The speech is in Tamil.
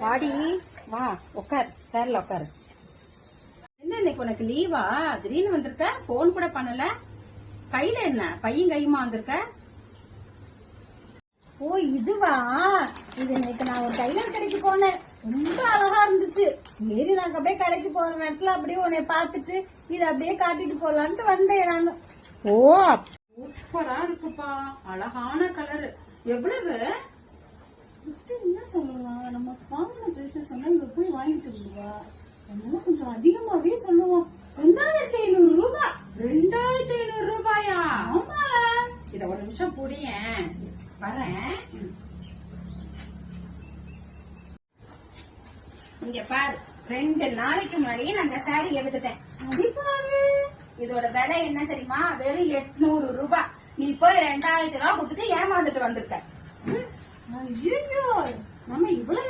வாடி வா உட்கார் சேர்ல உட்காரு என்ன இன்னைக்கு உனக்கு லீவா திடீர்னு வந்திருக்க? போன் கூட பண்ணல. கையில என்ன? பையன் கையுமா வந்திருக்க? ஓ இதுவா? இது இன்னைக்கு நான் ஒரு டைலர் கடைக்கு போனேன். ரொம்ப அழகா இருந்துச்சு. சரி நாங்க அப்படியே கடைக்கு போற நேரத்துல அப்படியே உன்னை பார்த்துட்டு இதை அப்படியே காட்டிட்டு போலான்ட்டு வந்தேன் நான். ஓ சூப்பரா இருக்குப்பா. அழகான கலர் எவ்வளவு? என்ன சொல்லலாம்? நம்ம வாங்கின ட்ரெஸ் சொன்னா இங்க போய் வாங்கிட்டு வருவா. அதனால கொஞ்சம் அதிகமாவே சொல்லுவோம் ரெண்டாயிரத்தி ஐநூறு ரூபாய் ரெண்டாயிரத்தி ஐநூறு ரூபாயா? ஆமா இத ஒரு நிமிஷம் புடியேன் வரேன். இங்க பாரு ரெண்டு நாளைக்கு முன்னாடியே நான் இந்த சாரி எடுத்துட்டேன். இதோட விலை என்ன தெரியுமா? வெறும் எட்நூறு ரூபாய் போய் ரெண்டாயிரத்தி ரூபா கொடுத்துட்டு ஏமாந்துட்டு வந்திருக்கேன். நம்ம இவ்வளவு